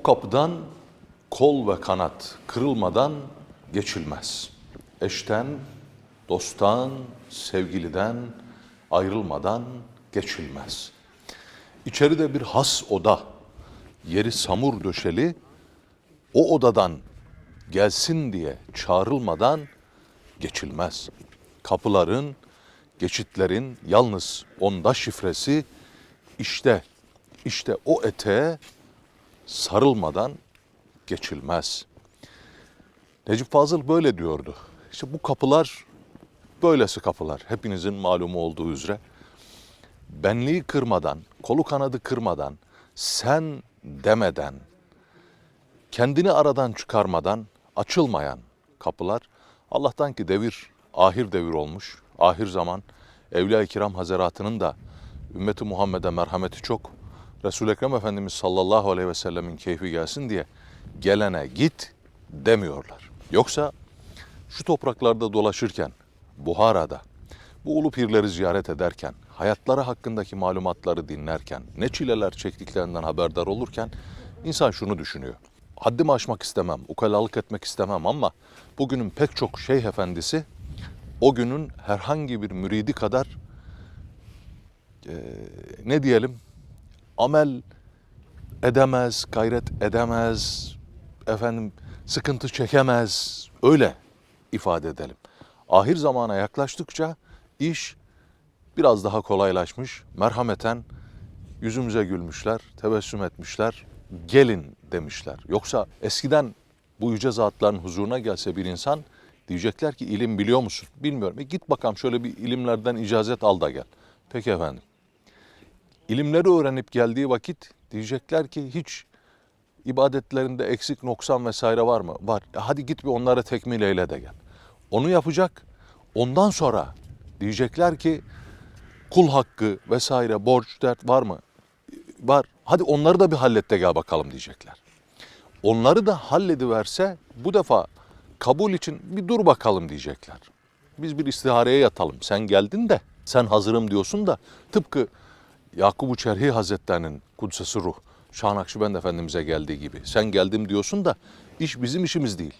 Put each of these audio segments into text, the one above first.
Bu kapıdan kol ve kanat kırılmadan geçilmez. Eşten, dosttan, sevgiliden ayrılmadan geçilmez. İçeride bir has oda, yeri samur döşeli, o odadan gelsin diye çağrılmadan geçilmez. Kapıların, geçitlerin yalnız onda şifresi işte, işte o eteğe sarılmadan geçilmez. Necip Fazıl böyle diyordu. İşte bu kapılar böylesi kapılar. Hepinizin malumu olduğu üzere. Benliği kırmadan, kolu kanadı kırmadan, sen demeden, kendini aradan çıkarmadan açılmayan kapılar Allah'tan ki devir ahir devir olmuş. Ahir zaman Evliya-i Kiram Hazaratı'nın da ümmeti Muhammed'e merhameti çok. Resul-i Ekrem Efendimiz sallallahu aleyhi ve sellemin keyfi gelsin diye gelene git demiyorlar. Yoksa şu topraklarda dolaşırken, Buhara'da, bu ulu pirleri ziyaret ederken, hayatları hakkındaki malumatları dinlerken, ne çileler çektiklerinden haberdar olurken insan şunu düşünüyor. Haddimi aşmak istemem, ukalalık etmek istemem ama bugünün pek çok şeyh efendisi o günün herhangi bir müridi kadar eee, ne diyelim amel edemez, gayret edemez, efendim sıkıntı çekemez. Öyle ifade edelim. Ahir zamana yaklaştıkça iş biraz daha kolaylaşmış. Merhameten yüzümüze gülmüşler, tebessüm etmişler, gelin demişler. Yoksa eskiden bu yüce zatların huzuruna gelse bir insan diyecekler ki ilim biliyor musun? Bilmiyorum. E git bakalım şöyle bir ilimlerden icazet al da gel. Peki efendim. İlimleri öğrenip geldiği vakit diyecekler ki hiç ibadetlerinde eksik noksan vesaire var mı? Var. E hadi git bir onlara tekmil eyle de gel. Onu yapacak. Ondan sonra diyecekler ki kul hakkı vesaire borç dert var mı? Var. Hadi onları da bir hallet de gel bakalım diyecekler. Onları da hallediverse bu defa kabul için bir dur bakalım diyecekler. Biz bir istihareye yatalım. Sen geldin de sen hazırım diyorsun da tıpkı Yakubu Çerhi Hazretlerinin Kudsesi Ruh Şah Nakşibend Efendimiz'e geldiği gibi. Sen geldim diyorsun da iş bizim işimiz değil.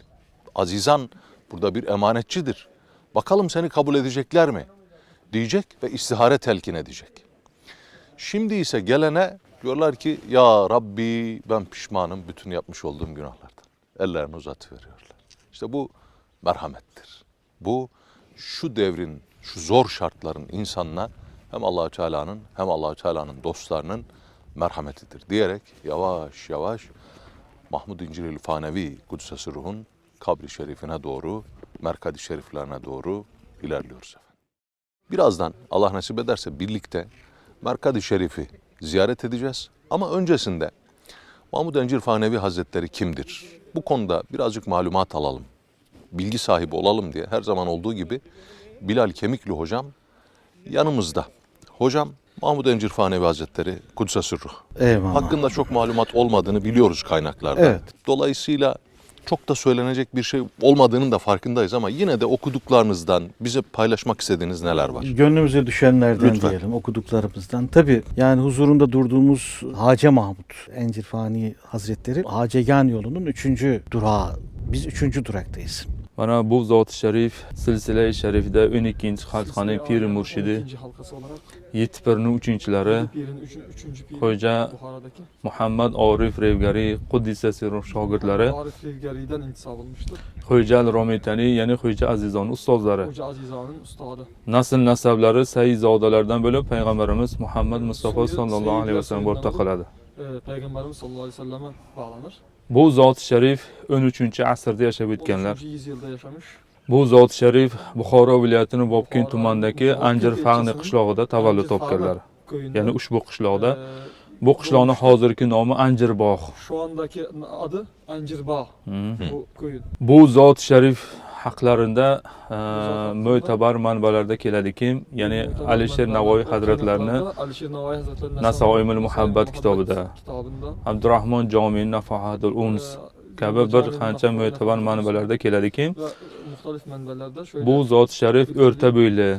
Azizan burada bir emanetçidir. Bakalım seni kabul edecekler mi? Diyecek ve istihare telkin edecek. Şimdi ise gelene diyorlar ki ya Rabbi ben pişmanım bütün yapmış olduğum günahlardan. Ellerini uzatıveriyorlar. İşte bu merhamettir. Bu şu devrin, şu zor şartların insanına hem Allahü Teala'nın hem Allahü Teala'nın dostlarının merhametidir diyerek yavaş yavaş Mahmud İncilil Fanevi Kudsesi Ruh'un kabri şerifine doğru, merkadi şeriflerine doğru ilerliyoruz efendim. Birazdan Allah nasip ederse birlikte Merkadi Şerif'i ziyaret edeceğiz. Ama öncesinde Mahmud Encir Fanevi Hazretleri kimdir? Bu konuda birazcık malumat alalım. Bilgi sahibi olalım diye her zaman olduğu gibi Bilal Kemikli hocam yanımızda. Hocam Mahmud Encir Fanevi Hazretleri Kudüs'e sırruh. Eyvallah. Hakkında çok malumat olmadığını biliyoruz kaynaklarda. Evet. Dolayısıyla çok da söylenecek bir şey olmadığının da farkındayız ama yine de okuduklarınızdan bize paylaşmak istediğiniz neler var? Gönlümüze düşenlerden Lütfen. diyelim okuduklarımızdan. Tabi yani huzurunda durduğumuz Hace Mahmut Encirfani Hazretleri Hacegan yolunun üçüncü durağı. Biz üçüncü duraktayız. Mana bu zot sharif silsila sharifida 12 xalqxona piri murshidi ikinci halkası olarak 7 pirni uchinchilari pirin üç, üçüncü piri Hoca Muhammad Orif Revgari Arif Levgeri'den intisap olmuştur. Xo'ja Romitani ya'ni Hoca Aziza'nın ustadı. nasl nasablari sayyizodalardan bo'lib payg'ambarimiz Muhammad Mustafa sallallohu alayhi vasallam soyundan o'rta. Ee, Peygamberimiz sallallahu aleyhi ve selleme bağlanır. bu zot sharif 13 asrda yashab o'tganlar. Bu zot sharif buxoro viloyatini bobkin tumanidagi anjir fag'ni qishlog'ida tavallud topganlar. ya'ni ushbu qishloqda bu qishloqni hozirgi nomi anjirbog' shu ondagi adi anjirbog' bu zot sharif haqlarida e, haqlarida mo'tabar manbalarda keladiki, ya'ni Alisher Navoiy hazratlarini Nasoimul Muhabbat kitobida, kitabında Abdurahmon Jomiy Nafahatul Uns e, kabi bir qancha mo'tabar manbalarda keladiki, bu zot sharif o'rta bo'yli,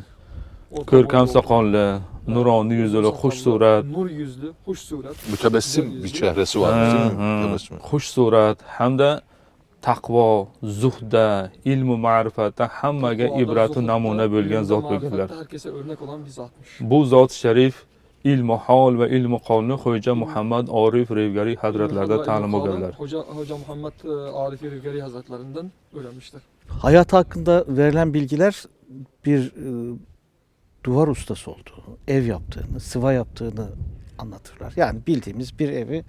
ko'rkam soqolli, nuroniy yuzli xush surat. Nur yüzlü, hoş surat. Mütebessim güzel bir ha. Mütebessim. xush surat. Hamda taqvo zuhda ilmu ma'rifatda hammaga ibratu namuna bo'lgan zot bo'lganlar bu zot sharif ilmu hol va ilmu qolni xo'ja muhammad orif revgariy hazratlarida ta'lim olganlar Muhammed e, Arif Rivgari Hazretlerinden öğrenmişler. Hayat hakkında verilen bilgiler bir e, duvar ustası olduğunu, ev yaptığını, sıva yaptığını anlatırlar. Yani bildiğimiz bir evi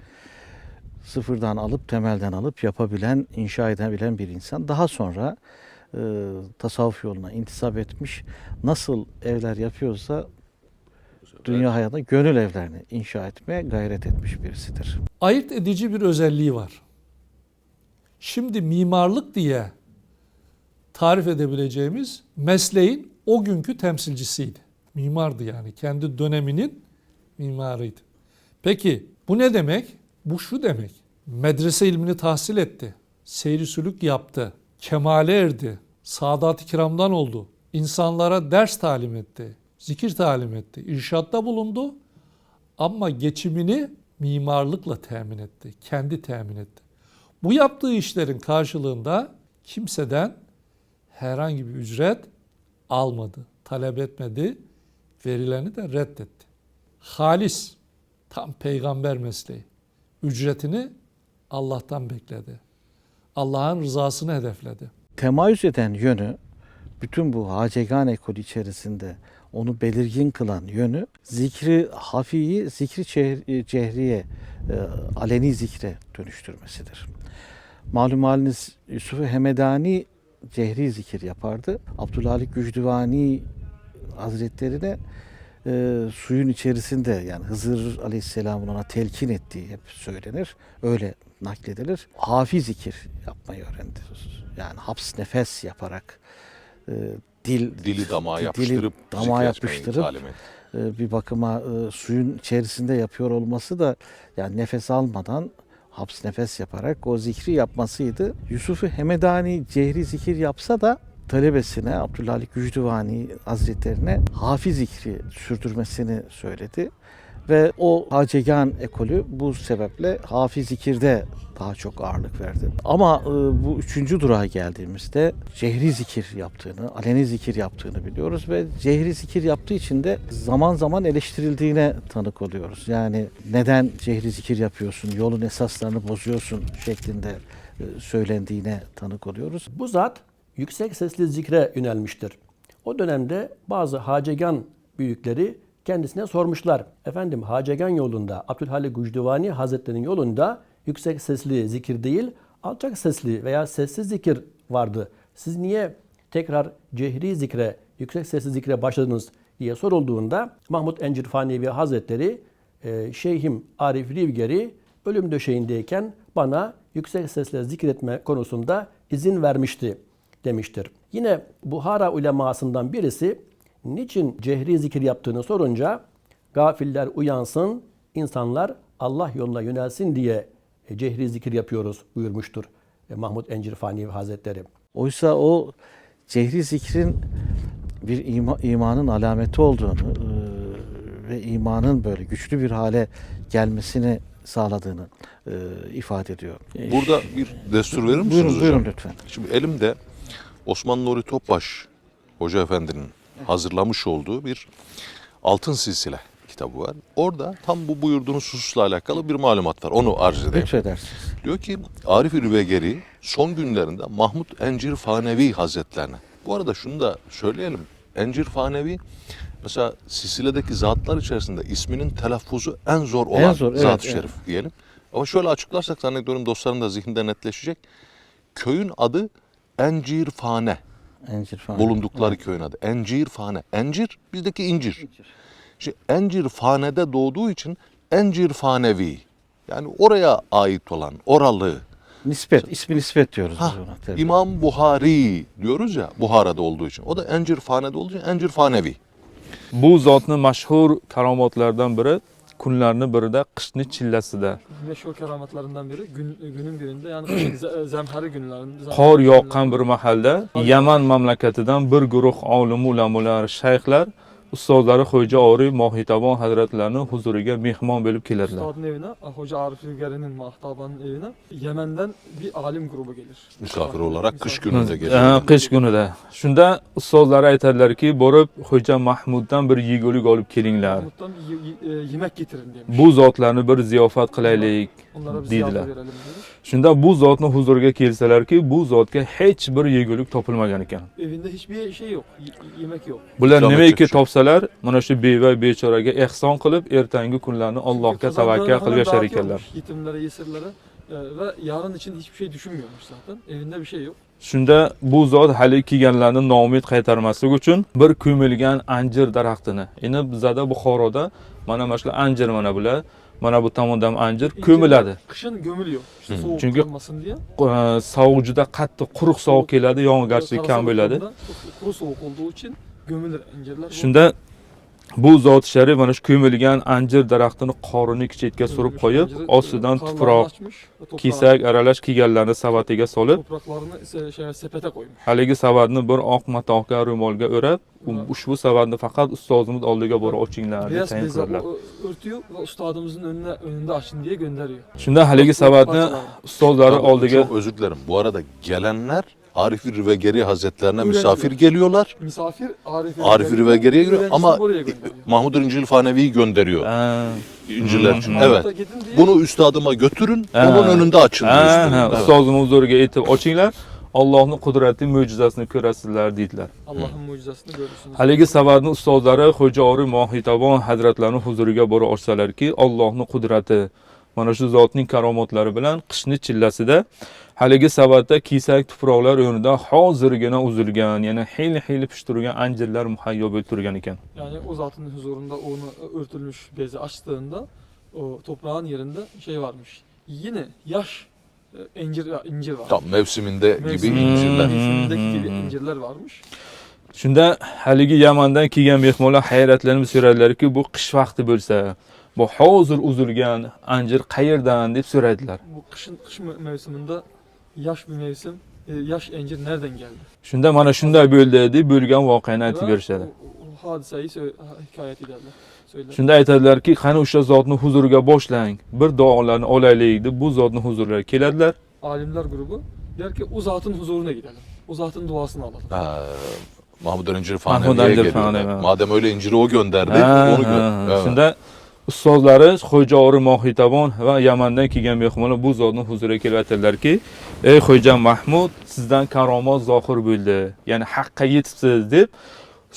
sıfırdan alıp temelden alıp yapabilen, inşa edebilen bir insan. Daha sonra e, tasavvuf yoluna intisap etmiş. Nasıl evler yapıyorsa dünya hayatında gönül evlerini inşa etmeye gayret etmiş birisidir. ayırt edici bir özelliği var. Şimdi mimarlık diye tarif edebileceğimiz mesleğin o günkü temsilcisiydi. Mimardı yani kendi döneminin mimarıydı. Peki bu ne demek? Bu şu demek. Medrese ilmini tahsil etti. Seyri sülük yaptı. Kemale erdi. Sadat-ı kiramdan oldu. İnsanlara ders talim etti. Zikir talim etti. İrşatta bulundu. Ama geçimini mimarlıkla temin etti. Kendi temin etti. Bu yaptığı işlerin karşılığında kimseden herhangi bir ücret almadı, talep etmedi, verileni de reddetti. Halis, tam peygamber mesleği. Ücretini Allah'tan bekledi. Allah'ın rızasını hedefledi. temayüz eden yönü bütün bu hacegan ekolü içerisinde onu belirgin kılan yönü zikri hafiyi zikri çeh- cehriye e, aleni zikre dönüştürmesidir. Malum haliniz Yusuf-u Hemedani cehri zikir yapardı. Abdülhalik Gücdüvani Hazretlerine e, suyun içerisinde yani Hızır Aleyhisselam'ın ona telkin ettiği hep söylenir. Öyle nakledilir. Hafi zikir yapmayı öğrendi. Yani haps nefes yaparak e, dil Dili damağa dili yapıştırıp damağa yapıştırıp e, bir bakıma e, suyun içerisinde yapıyor olması da yani nefes almadan haps nefes yaparak o zikri yapmasıydı. Yusuf-u Hemedani cehri zikir yapsa da talebesine Abdülhalik Gücdüvani Hazretlerine hafiz zikri sürdürmesini söyledi. Ve o Hacegan ekolü bu sebeple hafiz zikirde daha çok ağırlık verdi. Ama e, bu üçüncü durağa geldiğimizde cehri zikir yaptığını, aleni zikir yaptığını biliyoruz ve cehri zikir yaptığı için de zaman zaman eleştirildiğine tanık oluyoruz. Yani neden cehri zikir yapıyorsun, yolun esaslarını bozuyorsun şeklinde e, söylendiğine tanık oluyoruz. Bu zat yüksek sesli zikre yönelmiştir. O dönemde bazı hacegan büyükleri kendisine sormuşlar. Efendim hacegan yolunda Abdülhalik Gücdüvani Hazretleri'nin yolunda yüksek sesli zikir değil alçak sesli veya sessiz zikir vardı. Siz niye tekrar cehri zikre, yüksek sesli zikre başladınız diye sorulduğunda Mahmud Encir Fanevi Hazretleri e, Şeyhim Arif Rivgeri ölüm döşeğindeyken bana yüksek sesle zikretme konusunda izin vermişti demiştir. Yine Buhara ulemasından birisi niçin cehri zikir yaptığını sorunca gafiller uyansın, insanlar Allah yoluna yönelsin diye e, cehri zikir yapıyoruz buyurmuştur e, Mahmud Encir Fanevi Hazretleri. Oysa o cehri zikrin bir ima- imanın alameti olduğunu e, ve imanın böyle güçlü bir hale gelmesini sağladığını e, ifade ediyor. Burada bir destur verir misiniz buyurun, hocam? buyurun lütfen. Şimdi elimde Osman Nuri Topbaş Hoca Efendi'nin hazırlamış olduğu bir Altın Silsile kitabı var. Orada tam bu buyurduğunuz hususla alakalı bir malumat var. Onu arz edeyim. Lütfedersiniz. Diyor ki Arif Rüvegeri son günlerinde Mahmud Encir Fanevi Hazretlerine. Bu arada şunu da söyleyelim. Encir Fanevi mesela Sisile'deki zatlar içerisinde isminin telaffuzu en zor olan En zor, evet, zat-ı evet. şerif diyelim. Ama şöyle açıklarsak zannediyorum dostların da zihninde netleşecek. Köyün adı Encirfane. Encir falan. Bulundukları köyün adı. Encirfane. Encir bizdeki incir. Şimdi Encirfane'de doğduğu için Encirfanevi. Yani oraya ait olan, oralı. Nispet, ismi nispet diyoruz Ha, biz ona. tabii. İmam Buhari diyoruz ya Buhara'da olduğu için. O da Encirfane'de olduğu için Encirfanevi. bu zotni mashhur karomatlardan biri kunlarni birida qishni chillasida Meşhur kerametlerinden biri gün, günün birinde yani zemheri günlerinde. qor yoqqan bir mahalda yaman mamlakatidan bir guruh olim ulamolar shayxlar ustozlari Xo'ja Oriy Mohitobon hazratlarining huzuriga mehmon bo'lib keladilar. Üstadın evine, Hoca Arif Ülger'in Mahtaba'nın evine Yemen'den bir alim grubu gelir. Misafir olarak kış gününde geliyor. qish kunida. Shunda ustozlari aytadilarki, borib Xo'ja Mahmuddan bir yegulik olib kelinglar. Y- e, yemek getirin demiş. Bu zotlarni bir ziyofat qilaylik. Onlara verelim demiş. Shunda bu zotni huzuriga kelsalarki, bu zotga hech bir yegulik topilmagan ekan. Evinde hiçbir şey yok. y- yemek yok. Bular nimaiki topsalar, mana shu beva bechoraga ehson qilib, ertangi kunlarni Allohga tavakkal qilib yashar ekanlar. Yetimlere, yesirlere. E, ve yarın için hiçbir şey düşünmüyormuş zaten. Evinde bir şey yok. Shunda bu zot hali kelganlarni noumid qaytarmaslik uchun bir ko'milgan anjir daraxtini, endi bizada Buxoroda mana mana shu anjir mana bular, mana bu tomonda ham anjir ko'miladi. Hı. soğuk Çünkü- kalmasın diye. Ee, Sovuq juda qattiq, quruq sovuq keladi, yog'ingarchilik kam bo'ladi. Kuru soğuk olduğu gömülür incirler. Bu- Shunda bu zot sharif mana shu ko'milgan anjir daraxtini qorini chetga surib qo'yib, inciri, ostidan tuproq, kesak aralash kelganlarni savatiga solib, Topraklarını ise şey, sepete koymuş. haligi savatni bir oq matohga ro'molga o'rab, ushbu savatni faqat ustozimiz oldiga borib ochinglar deb tayin qiladilar. önüne önünde açın diye gönderiyor. Shunda haligi savatni ustozlari oldiga özür dilerim. Bu arada gelenler Arif Rivegeri Hazretlerine Öğrenciler. misafir geliyorlar. Misafir Arif Arif Rivegeri'ye giriyor ama. Mahmud İncil Fanevi'yi gönderiyor Ha, İncirler Hı. için. Evet. Bunu üstadıma götürün. Onun önünde açın Evet. ustozimiz huzuriga aytib ochinglar, Allohning qudrati, mo'jizasini ko'rasizlar deydilar. Allah'ın mucizesini görürsünüz. Haligi savatni ustozlari Xo'ja Oriy Mohitobon hazratlarining huzuriga borib ochsalarki, Allohning qudrati, mana shu zotning karomatlari bilan qishni chillasida haligi savatda kiysak tuproqlar o'rnida hozirgina uzilgan, yana xeyli-xeyli pishib turgan anjirlar muhayyo bo'lib turgan ekan. Yani o zatın huzurunda onu örtülmüş bezi açtığında o toprağın yerinde şey varmış. Yine yaş e, incir, incir var. Tam mevsiminde gibi incirler. Mevsimindeki gibi Hmm. incirler varmış. Shunda haligi Yamandan kelgan mehmonlar hayratlanib so'radilarki, bu qish vaqti bo'lsa, bu hozir uzilgan anjir qayerdan deb so'radilar. Bu kış me- mevsiminde yaş bir mevsim. e, yaş incir nereden geldi? Shunda mana shunday bo'ldi deb bo'lgan voqeani aytib berishadi. hikayet ederler. Söyler. Shunda aytadilarki, qani o'sha zotni huzuriga boshlang, bir duolarni olaylik deb bu zotni huzuriga keladilar. Alimler grubu der ki o zatın huzuruna gidelim. O zatın duasını alalım. Ha, Mahmud Mahmud Fanevi'ye. Fanevi. Madem öyle inciri o gönderdi, Ha, onu ha, gö- Evet. Shunda ustozlari Xo'ja Oriy Mohitobon va Yamandan kelgan mehmonlar bu zotni huzuriga kelib aytadilarki, "Ey Xo'ja Mahmud, sizdan karomat zohir bo'ldi. Ya'ni haqqa yetibsiz" deb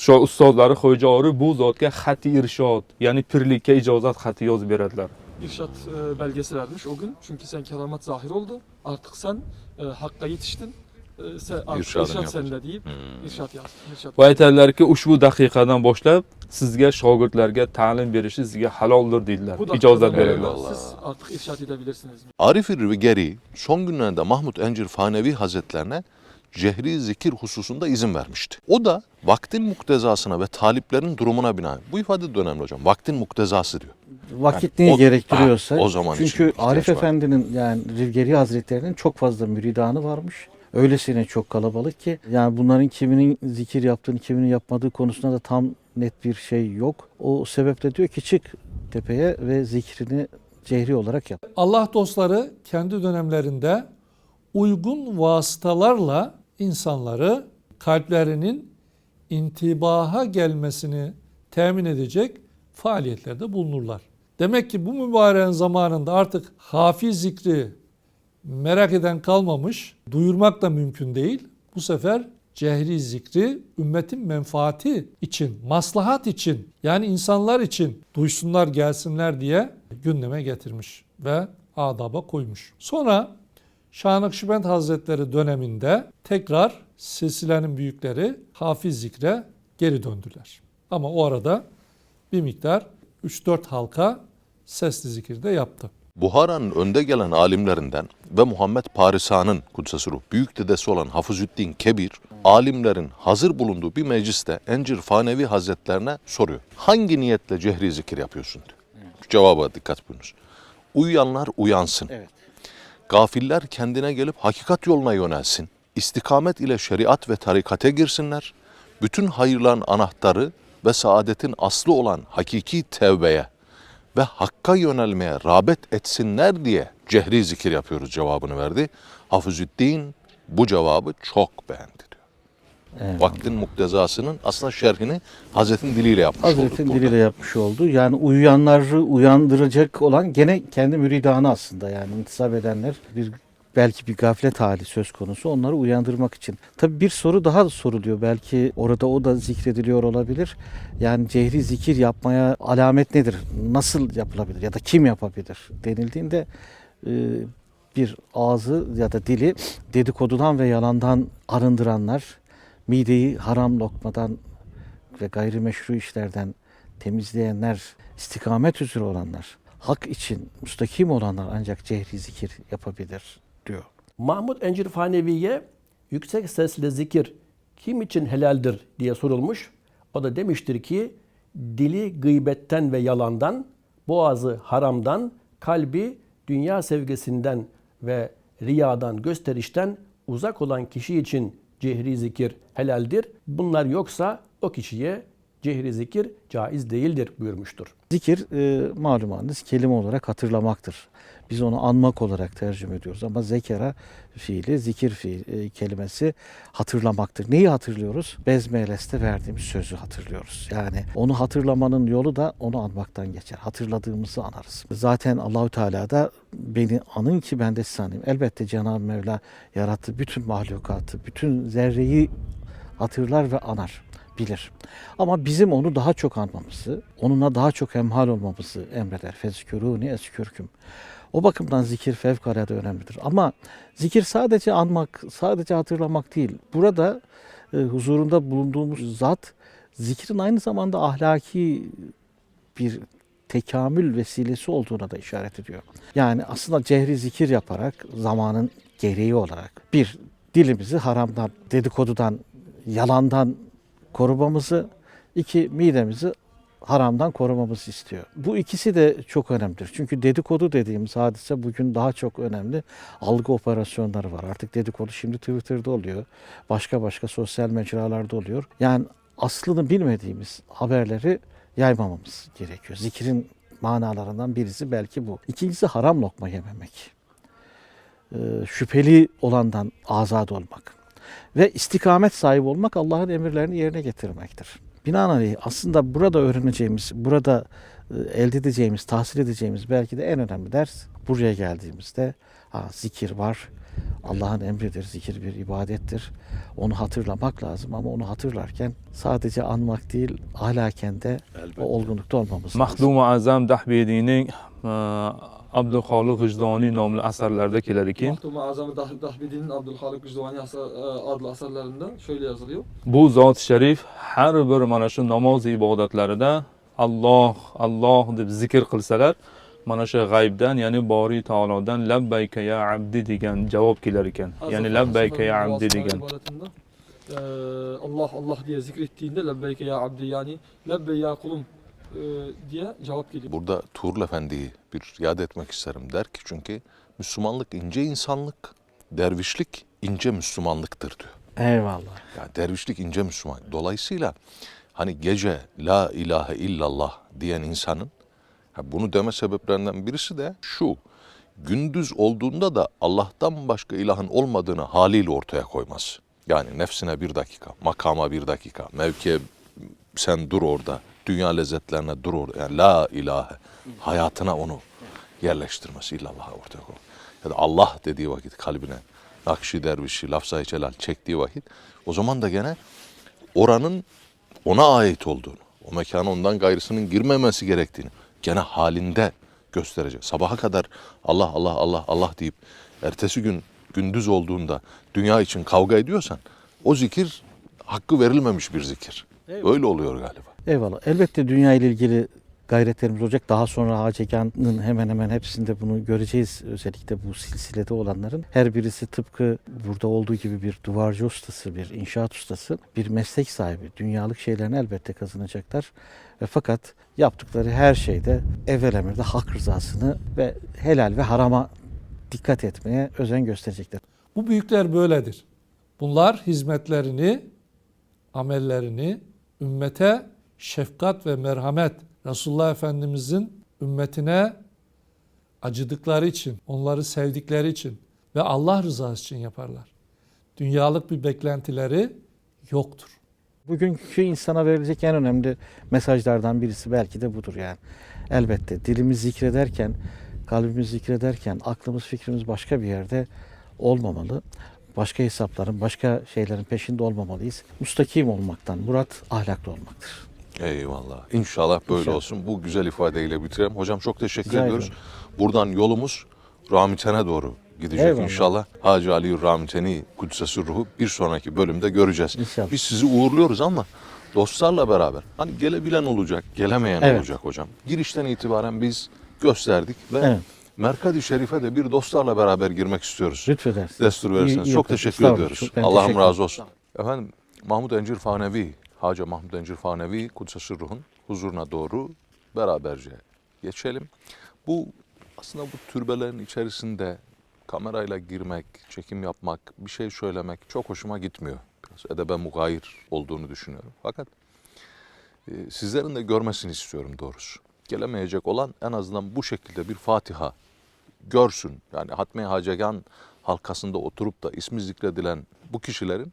shu ustozlari Xo'ja Oriy bu zotga xati irshod, ya'ni pirlikka ijozat xati yozib beradilar. İrşat e, belgesi vermiş o gün. Çünkü sen keramet zahir oldu. Artık sen e, hakka yetiştin. E, sen, artık İrşadını irşat yapacak. sende deyip Hmm. irşat yaz. İrşat. Va aytadilarki, ushbu daqiqadan boshlab sizga shogirdlarga ta'lim berishi sizga haloldir deydilar. İjozat beradilar. Siz artık irşat edebilirsiniz. Arif Rivegeri son günlerde Mahmud Encir Fanevi Hazretlerine cehri zikir hususunda izin vermişti. O da vaktin muktezasına ve taliplerin durumuna binaen. Bu ifade de önemli hocam. Vaktin muktezası diyor. Vakit Yani neyi o- gerektiriyorsa. Ha, o zaman Çünkü Arif var. Efendi'nin yani Rivgeri Hazretleri'nin çok fazla müridanı varmış. Öylesine çok kalabalık ki yani bunların kiminin zikir yaptığını kiminin yapmadığı konusunda da tam net bir şey yok. O sebeple diyor ki çık tepeye ve zikrini cehri olarak yap. Allah dostları kendi dönemlerinde uygun vasıtalarla insanları kalplerinin intibaha gelmesini temin edecek faaliyetlerde bulunurlar. Demek ki bu mübareğin zamanında artık hafi zikri merak eden kalmamış, duyurmak da mümkün değil. Bu sefer cehri zikri ümmetin menfaati için, maslahat için yani insanlar için duysunlar gelsinler diye gündeme getirmiş ve adaba koymuş. Sonra Şah Nakşibend Hazretleri döneminde tekrar silsilenin büyükleri hafiz zikre geri döndüler. Ama o arada bir miktar 3-4 halka sesli zikirde yaptı. Buhara'nın önde gelen alimlerinden ve Muhammed Parisa'nın kudsesi ruh büyük dedesi olan Hafızüddin Kebir, alimlerin hazır bulunduğu bir mecliste Encir Fanevi Hazretlerine soruyor. Hangi niyetle cehri zikir yapıyorsun? diyor. Şu cevaba dikkat buyurunuz. Uyuyanlar uyansın. Evet. Gafiller kendine gelip hakikat yoluna yönelsin. İstikamet ile şeriat ve tarikate girsinler. Bütün hayırların anahtarı ve saadetin aslı olan hakiki tevbeye ve hakka yönelmeye rağbet etsinler diye cehri zikir yapıyoruz cevabını verdi. Hafızüddin bu cevabı çok beğendi diyor. Eyvallah. Vaktin muktezasının aslında şerhini Hazretin diliyle yapmış Hazretin olduk burada. diliyle yapmış oldu. Yani uyuyanları uyandıracak olan gene kendi müridanı aslında yani intisap edenler bir belki bir gaflet hali söz konusu onları uyandırmak için. Tabi bir soru daha soruluyor belki orada o da zikrediliyor olabilir. Yani cehri zikir yapmaya alamet nedir? Nasıl yapılabilir ya da kim yapabilir denildiğinde e, bir ağzı ya da dili dedikodudan ve yalandan arındıranlar, mideyi haram lokmadan ve gayrimeşru işlerden temizleyenler, istikamet üzere olanlar, hak için müstakim olanlar ancak cehri zikir yapabilir diyor. Mahmud Encir Fanevi'ye yüksek sesle zikir kim için helaldir diye sorulmuş. O da demiştir ki dili gıybetten ve yalandan, boğazı haramdan, kalbi dünya sevgisinden ve riyadan, gösterişten uzak olan kişi için cehri zikir helaldir. Bunlar yoksa o kişiye cehri zikir caiz değildir buyurmuştur. Zikir e, malumunuz kelime olarak hatırlamaktır. Biz onu anmak olarak tercüme ediyoruz ama zekera fiili, zikir fiil, e, kelimesi hatırlamaktır. Neyi hatırlıyoruz? Bezmeleste verdiğimiz sözü hatırlıyoruz. Yani onu hatırlamanın yolu da onu anmaktan geçer. Hatırladığımızı anarız. Zaten Allahü Teala da beni anın ki ben de sizi anayım. Elbette Cenab-ı Mevla yarattı bütün mahlukatı, bütün zerreyi hatırlar ve anar, bilir. Ama bizim onu daha çok anmamızı, onunla daha çok hemhal olmamızı emreder. Fezkürûni eskürküm. O bakımdan zikir fevkalade önemlidir. Ama zikir sadece anmak, sadece hatırlamak değil. Burada e, huzurunda bulunduğumuz zat zikrin aynı zamanda ahlaki bir tekamül vesilesi olduğuna da işaret ediyor. Yani aslında cehri zikir yaparak zamanın gereği olarak bir dilimizi haramdan, dedikodudan, yalandan korumamızı, iki midemizi haramdan korumamızı istiyor. Bu ikisi de çok önemlidir. Çünkü dedikodu dediğimiz hadise bugün daha çok önemli. Algı operasyonları var. Artık dedikodu şimdi Twitter'da oluyor. Başka başka sosyal mecralarda oluyor. Yani aslını bilmediğimiz haberleri yaymamamız gerekiyor. Zikrin manalarından birisi belki bu. İkincisi haram lokma yememek. Ee, şüpheli olandan azad olmak. Ve istikamet sahibi olmak Allah'ın emirlerini yerine getirmektir. Binaenaleyh aslında burada öğreneceğimiz, burada e, elde edeceğimiz, tahsil edeceğimiz belki de en önemli ders buraya geldiğimizde ha, zikir var. Allah'ın emridir, zikir bir ibadettir. Onu hatırlamak lazım ama onu hatırlarken sadece anmak değil, ahlaken de o olgunlukta olmamız lazım. Mahdum Azam Dahbedi'nin Abdülhalik Vicdani nomli asarlarda keladiki. Adlı asarlarında şöyle yazılıyor. Bu zot sharif har bir mana shu namoz ibodatlarida Alloh Alloh deb zikr qilsalar mana shu g'aybdan ya'ni Boriy taolodan labbayka ya abdi degan javob kelar ekan. Ya'ni labbayka ya abdi degan. e, Allah Allah diye zikrettiğinde lebbeyke ya abdi yani lebbe ya kulum diye cevap geliyor. Burada Tuğrul Efendi'yi bir yad etmek isterim der ki çünkü Müslümanlık ince insanlık, dervişlik ince Müslümanlıktır diyor. Eyvallah. Yani dervişlik ince Müslüman. Dolayısıyla hani gece la ilahe illallah diyen insanın ha bunu deme sebeplerinden birisi de şu. Gündüz olduğunda da Allah'tan başka ilahın olmadığını haliyle ortaya koyması. Yani nefsine bir dakika, makama bir dakika, mevkiye sen dur orada, dünya lezzetlerine dur orada. Yani la ilahe, hayatına onu yerleştirmesi illallah ortaya koy. Ya da Allah dediği vakit kalbine, Nakşi dervişi, lafzayı celal çektiği vakit o zaman da gene oranın ona ait olduğunu, o mekana ondan gayrısının girmemesi gerektiğini gene halinde gösterecek. Sabaha kadar Allah Allah Allah Allah deyip ertesi gün gündüz olduğunda dünya için kavga ediyorsan o zikir hakkı verilmemiş bir zikir. Öyle oluyor galiba. Eyvallah. Elbette dünya ile ilgili gayretlerimiz olacak. Daha sonra Hacegan'ın hemen hemen hepsinde bunu göreceğiz. Özellikle bu silsilede olanların. Her birisi tıpkı burada olduğu gibi bir duvarcı ustası, bir inşaat ustası, bir meslek sahibi. Dünyalık şeylerini elbette kazanacaklar. Ve fakat yaptıkları her şeyde evvel emirde hak rızasını ve helal ve harama dikkat etmeye özen gösterecekler. Bu büyükler böyledir. Bunlar hizmetlerini, amellerini ümmete şefkat ve merhamet Resulullah Efendimizin ümmetine acıdıkları için, onları sevdikleri için ve Allah rızası için yaparlar. Dünyalık bir beklentileri yoktur. Bugünkü insana verilecek en önemli mesajlardan birisi belki de budur yani. Elbette dilimiz zikrederken, kalbimiz zikrederken aklımız fikrimiz başka bir yerde olmamalı. Başka hesapların, başka şeylerin peşinde olmamalıyız. Mustakim olmaktan, murat ahlaklı olmaktır. Eyvallah. İnşallah böyle İnşallah. olsun. Bu güzel ifadeyle bitirelim. Hocam çok teşekkür Rica ediyoruz. ederim. Buradan yolumuz Ramiten'e doğru gidecek Eyvallah. inşallah. Hacı Ali Ramiteni Kudsesi Ruhu bir sonraki bölümde göreceğiz. İnşallah. Biz sizi uğurluyoruz ama dostlarla beraber. Hani gelebilen olacak, gelemeyen Evet. olacak hocam. Girişten itibaren biz gösterdik ve Evet. Merkadi Şerif'e de bir dostlarla beraber girmek istiyoruz. Lütfedersiniz. Destur İyi- verirseniz. iyi Çok yaparsınız. teşekkür ediyoruz. Allah'ım razı olsun. Efendim Mahmud Encir Fanevi, Hacı Mahmud Encir Fanevi Ruh'un huzuruna doğru beraberce geçelim. Bu aslında bu türbelerin içerisinde kamerayla girmek, çekim yapmak, bir şey söylemek çok hoşuma gitmiyor. Biraz edebe mugayir olduğunu düşünüyorum. Fakat e, sizlerin de görmesini istiyorum doğrusu. Gelemeyecek olan en azından bu şekilde bir Fatiha görsün. Yani Hatmi Hacegan halkasında oturup da ismi zikredilen bu kişilerin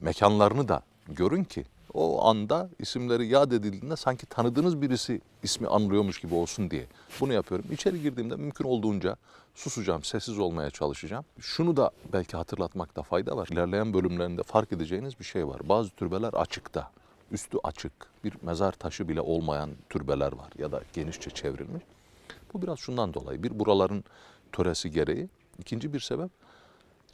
mekanlarını da görün ki o anda isimleri yad edildiğinde sanki tanıdığınız birisi ismi anılıyormuş gibi olsun diye bunu yapıyorum. İçeri girdiğimde mümkün olduğunca susacağım, sessiz olmaya çalışacağım. Şunu da belki hatırlatmakta fayda var. İlerleyen bölümlerinde fark edeceğiniz bir şey var. Bazı türbeler açıkta, üstü açık, bir mezar taşı bile olmayan türbeler var ya da genişçe çevrilmiş. Bu biraz şundan dolayı. Bir buraların töresi gereği. ikinci bir sebep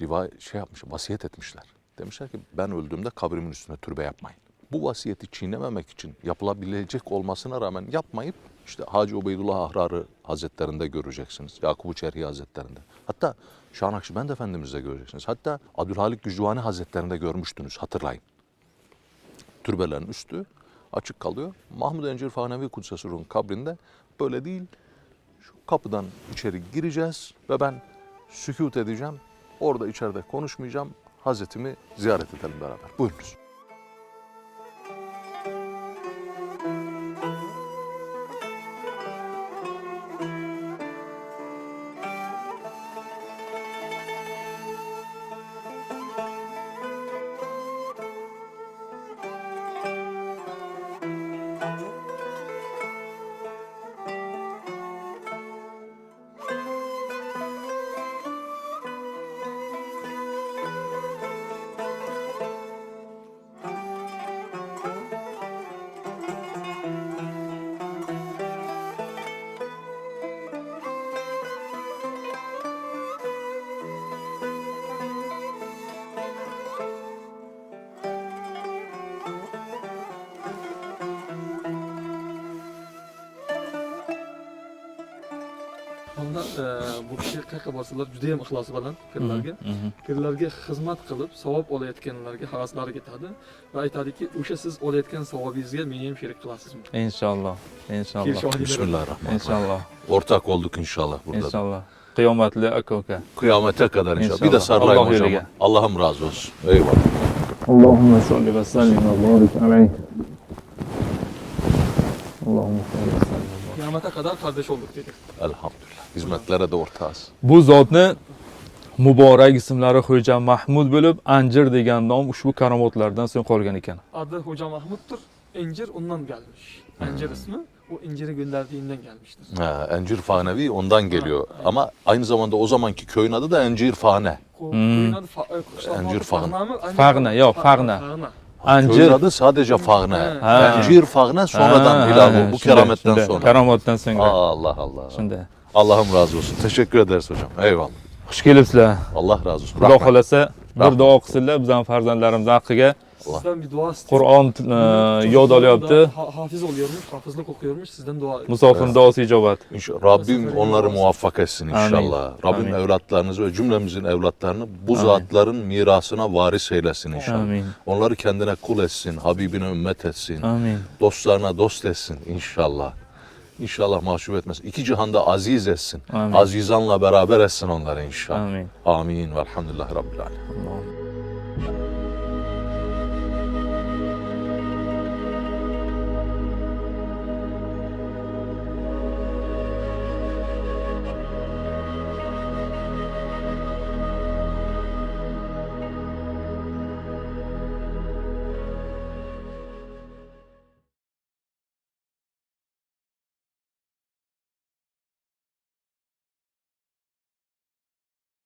rivayet şey yapmış, vasiyet etmişler. Demişler ki ben öldüğümde kabrimin üstüne türbe yapmayın. Bu vasiyeti çiğnememek için yapılabilecek olmasına rağmen yapmayıp işte Hacı Ubeydullah Ahrar'ı Hazretlerinde göreceksiniz. Yakubu Çerhi Hazretlerinde. Hatta Şah Nakşibend Efendimiz'de göreceksiniz. Hatta Abdülhalik Gücdüvani Hazretlerinde görmüştünüz hatırlayın. Türbelerin üstü açık kalıyor. Mahmud Encir Fanevi Kudsesi kabrinde böyle değil. Şu kapıdan içeri gireceğiz ve ben sükut edeceğim. Orada içeride konuşmayacağım. Hazretimi ziyaret edelim beraber. Buyurunuz. Ee, bu kishi qilib juda yam ixlos bilan kirlarga kirlarga xizmat qilib savob olayotganlarga havaslari ketadi va aytadiki o'sha siz olayotgan savobingizga meni ham sherik qilasizmi inshaalloh inshaalloh bismillahir rohmanir inshaalloh o'rtak oldik inshaalloh burada inshaalloh kıyametle akıka. Kıyamete kadar inşallah. Bir de sarılayım Allah hocam. Allah'ım razı olsun. Eyvallah. Allahümme salli ve sellim ve barik aleyh. Allahümme salli ve qiyomata qadar qardosh olduk dedi. Elhamdülillah. Hizmetlere de ortağız. bu zotni muborak ismlari xo'ja mahmud bo'lib anjir degan nom ushbu karomatlardan so'ng qolgan ekan. Adı Hoca Mahmud'dur. İncir ondan gelmiş. İncir ismi o inciri gönderdiğinden gelmiştir. Ha, Encir Fanevi ondan geliyor. Ama aynı zamanda o zamanki köyün adı da Encir Fane. O Hmm. köyün adı Fa- e, Encir Fağna, zamanda- yok, Fa- Köyün adı sadece Fane. Ha. Encir Fane sonradan Ha, Hilal ha, bu shunday, kerametten shunday. sonra. karomatdan so'ng Allah Allah. shunday Allah'ım razı olsun. Teşekkür ederiz hocam. Eyvallah. xush kelibsizlar Allah razı olsun. xudo Rahmat. bir duo qilsinlar bizani farzandlarimiz haqqiga Sizden bir dua istiyorum. qur'on e, yod olyapti ha- Hafız oluyormuş, hafızlık okuyormuş. Sizden dua musofirni duosi ijobat İnşallah. Rabbim onları muvaffak etsin inşallah. Amin. Rabbim Amin. evlatlarınızı ve cümlemizin evlatlarını bu Amin. zatların mirasına varis eylesin inşallah. amin Onları kendine kul etsin, Habibine ümmet etsin. amin dostlarına dost etsin inşallah. İnşallah mahcup etmesin. İki cihanda aziz etsin. Amin. Azizanla beraber etsin onları inşallah. amin Amin. Velhamdülillahi Rabbil Alemin. Allohim.